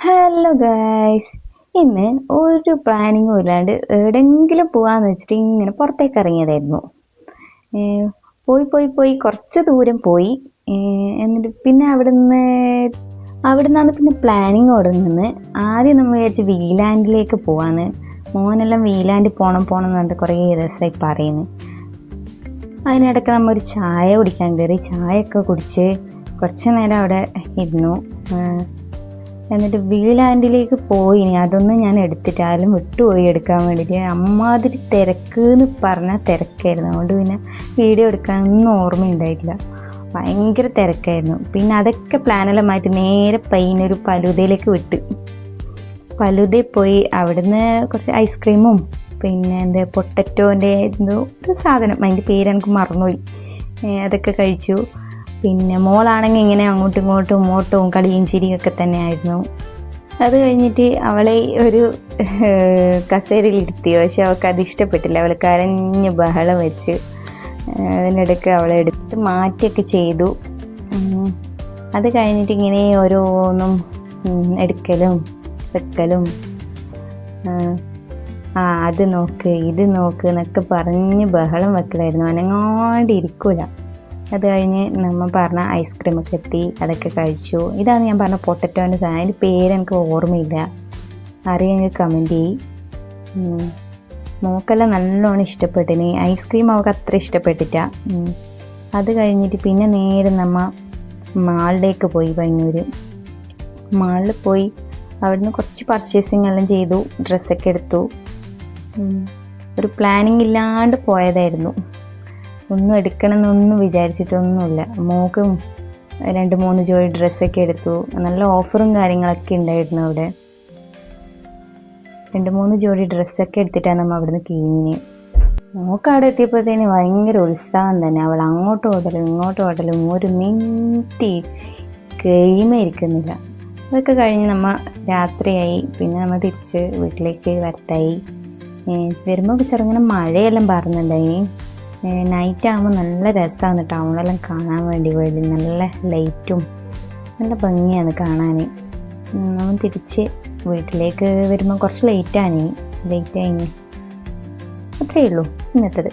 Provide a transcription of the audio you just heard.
Hello guys ഇന്ന് ഒരു പ്ലാനിങ്ങും ഇല്ലാണ്ട് എവിടെയെങ്കിലും പോകാമെന്ന് വെച്ചിട്ട് ഇങ്ങനെ പുറത്തേക്ക് ഇറങ്ങിയതായിരുന്നു. പോയി പോയി പോയി കുറച്ച് ദൂരം പോയി. എന്നിട്ട് പിന്നെ അവിടെ നിന്ന് അവിടെ നിന്നാണ് പിന്നെ പ്ലാനിങ് തുടങ്ങുന്നത് ആദ്യം നമ്മൾ വിചാരിച്ച് വീലാൻഡിലേക്ക് പോവാന്ന്. മോനെല്ലാം വീലാൻഡ് പോകണം പോകണം എന്ന് പറഞ്ഞിട്ട് കുറേ ദിവസമായി പറയുന്നു. അതിനിടയ്ക്ക് നമ്മൾ ഒരു ചായ കുടിക്കാൻ കയറി. ചായയൊക്കെ കുടിച്ച് കുറച്ച് നേരം അവിടെ ഇരുന്നു. എന്നിട്ട് വീലാൻഡിലേക്ക് പോയി. ഇനി അതൊന്നും ഞാൻ എടുത്തിട്ടാലും വിട്ടുപോയി എടുക്കാൻ വേണ്ടിയിട്ട്. അമ്മാതിരി തിരക്ക് എന്ന് പറഞ്ഞാൽ തിരക്കായിരുന്നു. അതുകൊണ്ട് പിന്നെ വീഡിയോ എടുക്കാനൊന്നും ഓർമ്മയുണ്ടായിട്ടില്ല ഭയങ്കര തിരക്കായിരുന്നു. പിന്നെ അതൊക്കെ പ്ലാനെല്ലാം മാറ്റി നേരെ പയ്യനൊരു പലുതയിലേക്ക് വിട്ട്. പലുതയിൽ പോയി അവിടുന്ന് കുറച്ച് ഐസ്ക്രീമും പിന്നെ എന്താ പൊട്ടറ്റോന്റെ എന്തോ ഒരു സാധനം. അതിന്റെ പേര് എനിക്ക് മറന്നുപോയി. അതൊക്കെ കഴിച്ചു. പിന്നെ മോളാണെങ്കിൽ ഇങ്ങനെ അങ്ങോട്ടും ഇങ്ങോട്ടും ഓട്ടവും കളിയും ചിരിയും ഒക്കെ തന്നെയായിരുന്നു. അത് കഴിഞ്ഞിട്ട് അവളെ ഒരു കസേരയിൽ ഇരുത്തി. പക്ഷെ അവൾക്ക് അത് ഇഷ്ടപ്പെട്ടില്ല. അവൾ കരഞ്ഞ് ബഹളം വെച്ച് അതിനിടയ്ക്ക് അവളെ എടുത്ത് മാറ്റിയൊക്കെ ചെയ്തു. അത് കഴിഞ്ഞിട്ട് ഇങ്ങനെ ഓരോന്നും എടുക്കലും വെക്കലും ആ അത് നോക്ക് ഇത് നോക്ക് എന്നൊക്കെ പറഞ്ഞ് ബഹളം വെക്കലായിരുന്നു. അനങ്ങാണ്ട് ഇരിക്കൂല അത് കഴിഞ്ഞ് നമ്മൾ പറഞ്ഞ ഐസ്ക്രീമൊക്കെ എത്തി അതൊക്കെ കഴിച്ചു. ഇതാണ് ഞാൻ പറഞ്ഞ പൊട്ടറ്റോന്റെ സാധനം. അതിന്റെ പേര് എനിക്ക് ഓർമ്മയില്ല. അറിയാമെങ്കിൽ കമന്റ് ചെയ്യും. മോക്കെല്ലാം നല്ലോണം ഇഷ്ടപ്പെട്ടിന്. ഐസ്ക്രീം അവൾക്ക് അത്ര ഇഷ്ടപ്പെട്ടിട്ട അത് കഴിഞ്ഞിട്ട് പിന്നെ നേരെ നമ്മ മാളിലേക്ക് പോയി പയ്യൂർ മാളിൽ പോയി അവിടുന്ന് കുറച്ച് പർച്ചേസിങ് എല്ലാം ചെയ്തു. ഡ്രസ്സൊക്കെ എടുത്തു. ഒരു പ്ലാനിങ് ഇല്ലാണ്ട് പോയതായിരുന്നു. ഒന്നും എടുക്കണമെന്നൊന്നും വിചാരിച്ചിട്ടൊന്നുമില്ല. മോക്ക് രണ്ട് മൂന്ന് ജോഡി ഡ്രസ്സൊക്കെ എടുത്തു. നല്ല ഓഫറും കാര്യങ്ങളൊക്കെ ഉണ്ടായിരുന്നു അവിടെ. രണ്ട് മൂന്ന് ജോഡി ഡ്രസ്സൊക്കെ എടുത്തിട്ടാണ് നമ്മൾ അവിടുന്ന് കീഞ്ഞിന്. മോക്ക് അവിടെ എത്തിയപ്പോഴത്തേന് ഭയങ്കര ഉത്സാഹം തന്നെ. അവൾ അങ്ങോട്ട് ഓടലും ഇങ്ങോട്ട് ഓടലും ഒരു മിനിറ്റ് ഗെയിമേ ഇരിക്കുന്നില്ല. അതൊക്കെ കഴിഞ്ഞ് നമ്മൾ രാത്രിയായി. പിന്നെ നമ്മൾ തിരിച്ച് വീട്ടിലേക്ക് വരത്തായി വരുമ്പോൾ ചെറുങ്ങനെ മഴയെല്ലാം പറഞ്ഞിട്ടുണ്ടായി നൈറ്റ് ആകുമ്പോൾ നല്ല രസമാണ് ടൗണിലെല്ലാം കാണാൻ വേണ്ടി പോയത്. നല്ല ലൈറ്റും നല്ല ഭംഗിയാണ് കാണാൻ നമ്മൾ തിരിച്ച് വീട്ടിലേക്ക് വരുമ്പോൾ കുറച്ച് ലേറ്റാണ് ലേറ്റായി അത്രയേ ഉള്ളൂ ഇന്നത്തത്.